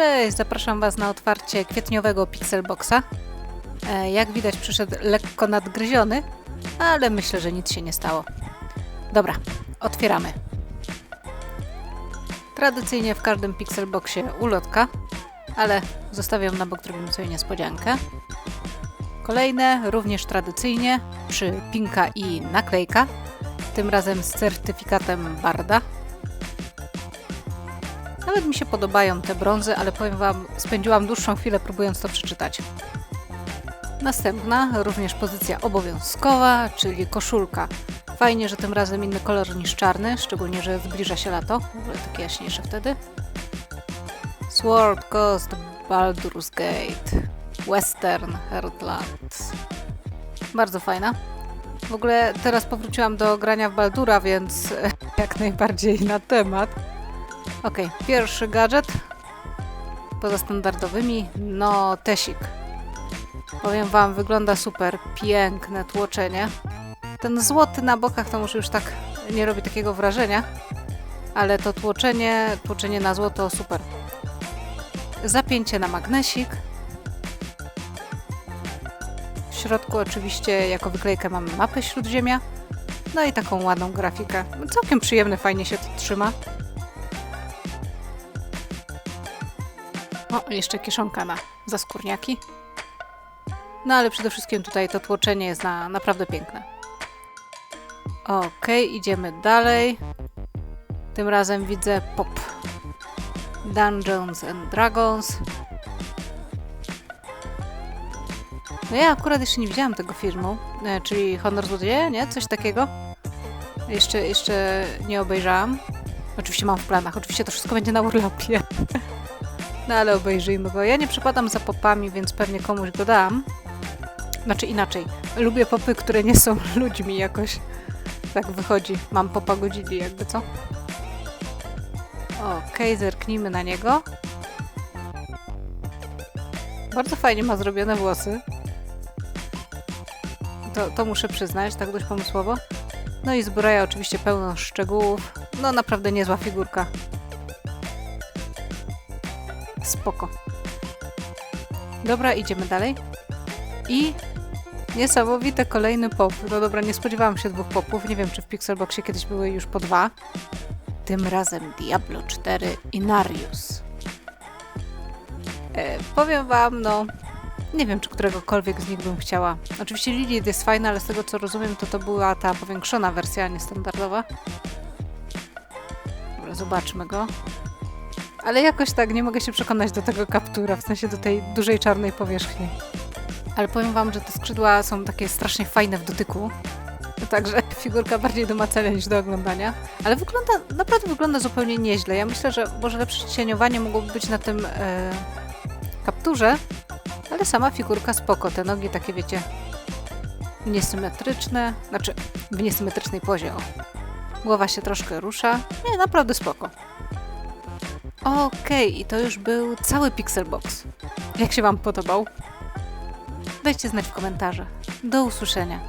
Cześć, zapraszam Was na otwarcie kwietniowego Pixelboxa. E, Jak widać przyszedł lekko nadgryziony, ale myślę, że nic się nie stało. Dobra, otwieramy. Tradycyjnie w każdym Pixelboxie ulotka, ale zostawiam na bok, zrobimy sobie niespodziankę. Kolejne, również tradycyjnie, przy pinka i naklejka, tym razem z certyfikatem Barda. Nawet mi się podobają te brązy, ale powiem Wam, spędziłam dłuższą chwilę próbując to przeczytać. Następna, również pozycja obowiązkowa, czyli koszulka. Fajnie, że tym razem inny kolor niż czarny, szczególnie, że zbliża się lato. W ogóle takie jaśniejsze wtedy. Sword Coast Baldur's Gate Western Heartland. Bardzo fajna. W ogóle teraz powróciłam do grania w Baldura, więc jak najbardziej na temat. Ok, pierwszy gadżet. Poza standardowymi, no tesik. Powiem wam, wygląda super. Piękne tłoczenie. Ten złoty na bokach to może już tak nie robi takiego wrażenia, ale to tłoczenie, tłoczenie na złoto super. Zapięcie na magnesik. W środku oczywiście jako wyklejkę mamy mapę Śródziemia. No i taką ładną grafikę. Całkiem przyjemny, fajnie się to trzyma. O, jeszcze kieszonka na zaskórniaki. No ale przede wszystkim tutaj to tłoczenie jest na, naprawdę piękne. Okej, idziemy dalej. Tym razem widzę pop. Dungeons and Dragons. No ja akurat jeszcze nie widziałam tego filmu, e, czyli Honor Złodzieja, nie? Coś takiego. Jeszcze, jeszcze nie obejrzałam. Oczywiście mam w planach, oczywiście to wszystko będzie na urlopie. No ale obejrzyjmy go. Ja nie przepadam za popami, więc pewnie komuś go dam. Znaczy inaczej. Lubię popy, które nie są ludźmi jakoś. Tak wychodzi. Mam popa godzili jakby, co? Okej, zerknijmy na niego. Bardzo fajnie ma zrobione włosy. To, to muszę przyznać, tak dość pomysłowo. No i zbroja oczywiście pełno szczegółów. No naprawdę niezła figurka. Spoko. Dobra, idziemy dalej. I niesamowite kolejny pop. No dobra, nie spodziewałam się dwóch popów. Nie wiem, czy w Pixelboxie kiedyś były już po dwa. Tym razem Diablo 4 Inarius. E, powiem wam, no... Nie wiem, czy któregokolwiek z nich bym chciała. Oczywiście Lilith jest fajna, ale z tego co rozumiem, to to była ta powiększona wersja, a nie standardowa. Dobra, zobaczmy go. Ale jakoś tak nie mogę się przekonać do tego kaptura, w sensie do tej dużej czarnej powierzchni. Ale powiem wam, że te skrzydła są takie strasznie fajne w dotyku. Także figurka bardziej do macenia niż do oglądania. Ale wygląda, naprawdę wygląda zupełnie nieźle. Ja myślę, że może lepsze cieniowanie mogłoby być na tym e, kapturze, ale sama figurka spoko. Te nogi takie, wiecie, niesymetryczne, znaczy w niesymetrycznej pozie, o. Głowa się troszkę rusza. Nie, naprawdę spoko. Okej, i to już był cały Pixelbox. Jak się Wam podobał? Dajcie znać w komentarzach. Do usłyszenia.